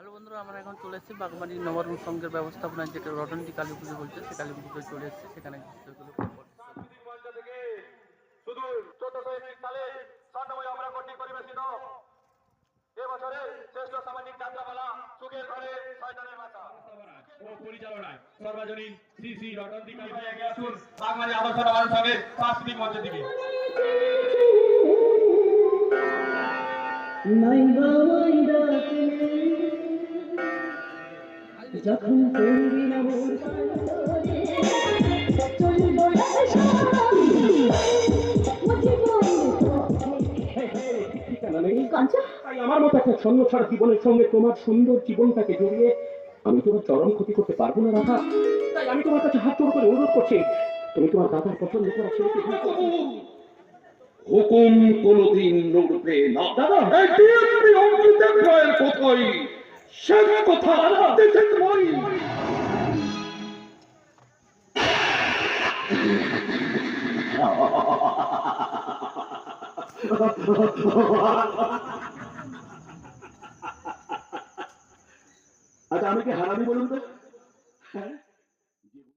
Hello বন্ধুরা, আমরা এখন চলে এসেছি বাগবাড়ি নবরণ সংঘের ব্যবস্থাপনায়, যেটা রটন্টি কালী পুজো বলছে। সেই কালী পুজোতে চলে এসেছি, সেখানে শুধু সালে পরিচালনায় সর্বজনীন শ্রী শ্রী এগিয়ে এগিয়ে আসুন বাগমারি আদর্শ নবায়ন সঙ্গে মঞ্চের দিকে যখন করবি না আমার মতো একটা ছন্ন ছাড়া জীবনের সঙ্গে তোমার সুন্দর জীবনটাকে জড়িয়ে আমি তোমার চরম ক্ষতি করতে পারব না রাধা। তাই আমি তোমার কাছে হাত করে অনুরোধ করছি তুমি তোমার দাদার পছন্দ করা ছেলেকে হুকুম কোনদিন নড়বে না। দাদা। কথাই শেষ কথা। আচ্ছা আমি কি হারামি বলুন তো? হ্যাঁ?